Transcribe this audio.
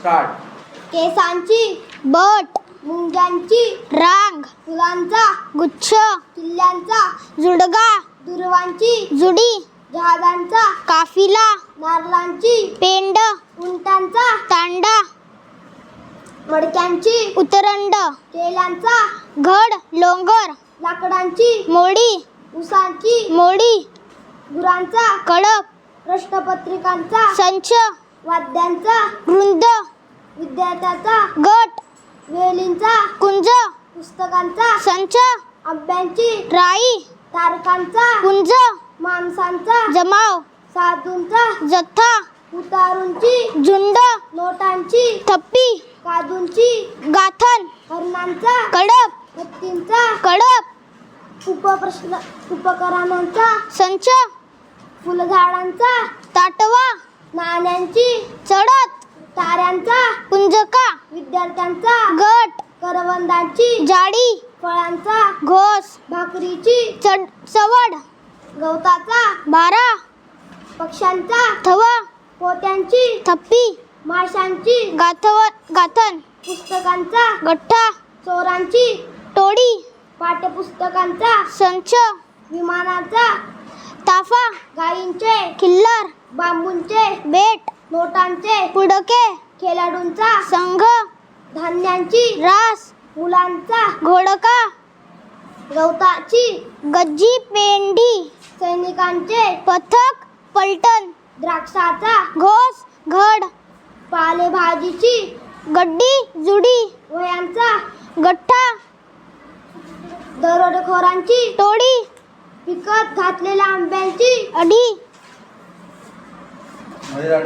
Start. केसांची but मुंग्यांची रांग फुलांचा गुच्छ किल्ल्यांचा जुडगा दुर्वांची जुडी जहाजांचा काफिला नारळांची पेंड उंटांचा तांडा मडक्यांची उतरंड केल्यांचा घड लोंगर लाकडांची मोडी उसांची मोडी गुरांचा कडक प्रश्नपत्रिकांचा संच वाद्यांचा वृंद विद्यार्थ्याचा गट वेलींचा कुंज पुस्तकांचा संच आंब्यांची राई तारकांचा कुंज माणसांचा जमाव साधूंचा जथ्था उतारूंची झुंड नोटांची थप्पी कादूंची गाथन हरणांचा कडप हत्तींचा कडप उपप्रश्न उपकरणांचा संच फुलझाडांचा ताटवा नाण्यांची कुंजका विद्यार्थ्यांचा गट करवंदांची जाडी फळांचा घोस भाकरीची चढ चवड गवताचा बारा पक्ष्यांचा थवा पोत्यांची थप्पी माशांची गाथव गाथन पुस्तकांचा गठ्ठा चोरांची टोडी पाठ्यपुस्तकांचा संच विमानाचा ताफा गायींचे किल्लर बांबूंचे बेट नोटांचे पुडके खेळाडूंचा संघ धान्यांची रास मुलांचा घोडका गवताची गज्जी पेंडी सैनिकांचे पथक पलटण द्राक्षाचा घोस घड पालेभाजीची गड्डी जुडी वयांचा गठ्ठा दरोडेखोरांची टोडी पिकत घातलेल्या आंब्यांची अडी मध्ये